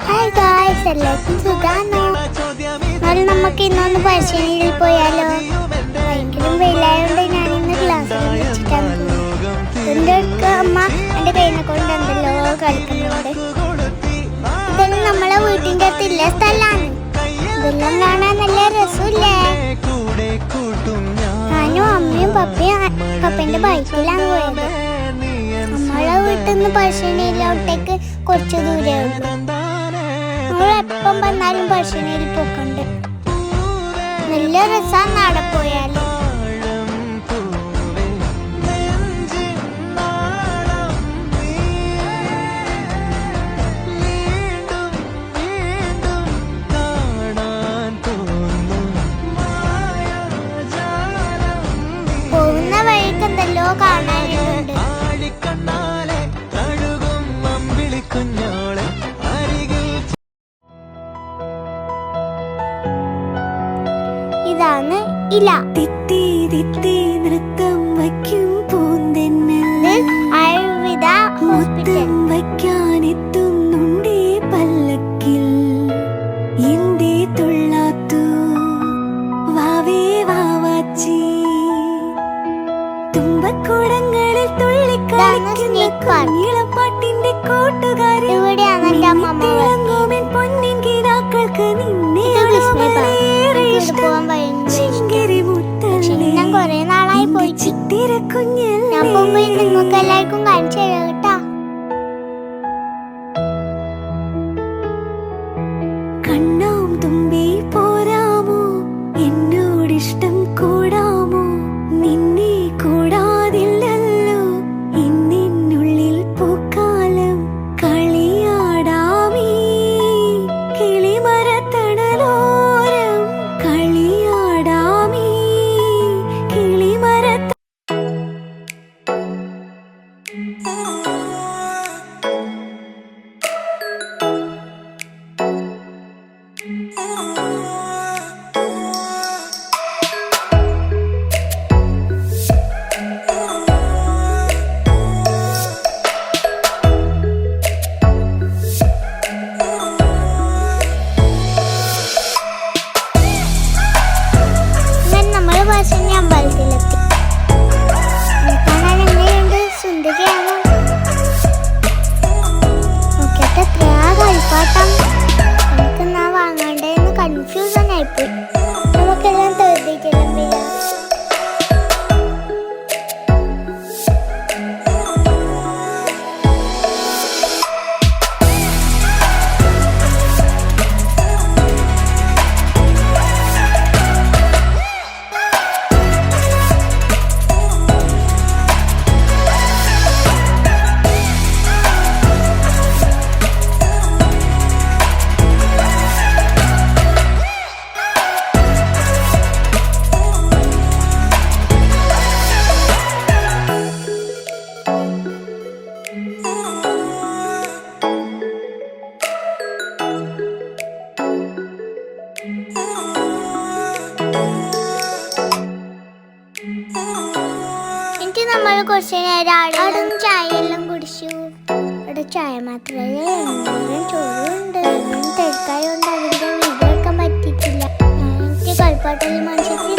Hi guys എല്ലാവർക്കും സുഖാണോ? എന്നാലും നമുക്ക് ഇന്നൊന്ന് പരിശീലനയിൽ പോയാലോ? ഭയങ്കരം വെയിലായതുകൊണ്ട് ഞാൻ ഇന്ന് ക്ലാസ്സിൽ വെച്ചിട്ടാണ് എന്റെ അമ്മ എന്റെ കയ്യിനെ കൊണ്ട് എന്തല്ലോ കളിക്കുന്നുണ്ട്. ഇതെല്ലാം നമ്മളെ വീട്ടിന്റെ അടുത്തില്ല സ്ഥലമാണ് ഇതെല്ലാം കാണാൻ നല്ല രസമില്ലേ? ഞാനും അമ്മയും പപ്പയും പപ്പന്റെ ബൈക്കിലാണ് പോയത്. നമ്മളെ വീട്ടിൽ നിന്ന് പശുവിനയിലോട്ടേക്ക് കുറച്ച് ദൂരേ ഉള്ളൂ. എപ്പം വന്നാലും പശുവിനയിൽ പോക്കുണ്ട്. നല്ല രസമാണ് അവിടെ പോയാൽ. ഇതാണ് ഇല. തിത്തി തിത്തി നൃത്തം വയ്ക്കും പൂന്തെന്നൽ ആയുർവേദ ഹോസ്പിറ്റൽ. വയ്ക്കാൻ വയ്ക്കാനെത്തുന്നുണ്ടേ പല്ലക്കിൽ. എന്തേ തുള്ളാത്തു? വാവേ വാവാച്ചി. തുമ്പക്കൂടങ്ങളിൽ തുള്ളിക്കളിക്കുന്ന. കുഞ്ഞിളപ്പാട്ടിന്റെ കൂട്ടുകാരി ഇവിടെയാണ് പൊന്നിൻ കിനാക്കൾക്ക് നിന്നെ പക്ഷെ മുത്തല്ലേ ഞാൻ കൊറേ Oh. ഞങ്ങൾ ചായ എല്ലാം കുടിച്ചു. അവിടെ ചായ മാത്രമേ ചോറുണ്ട്. തിരക്കായോണ്ട് അതിന്റെ വീട് വെക്കാൻ പറ്റിയിട്ടില്ല. എനിക്ക് കളിപ്പാട്ടൽ മനുഷ്യർക്ക്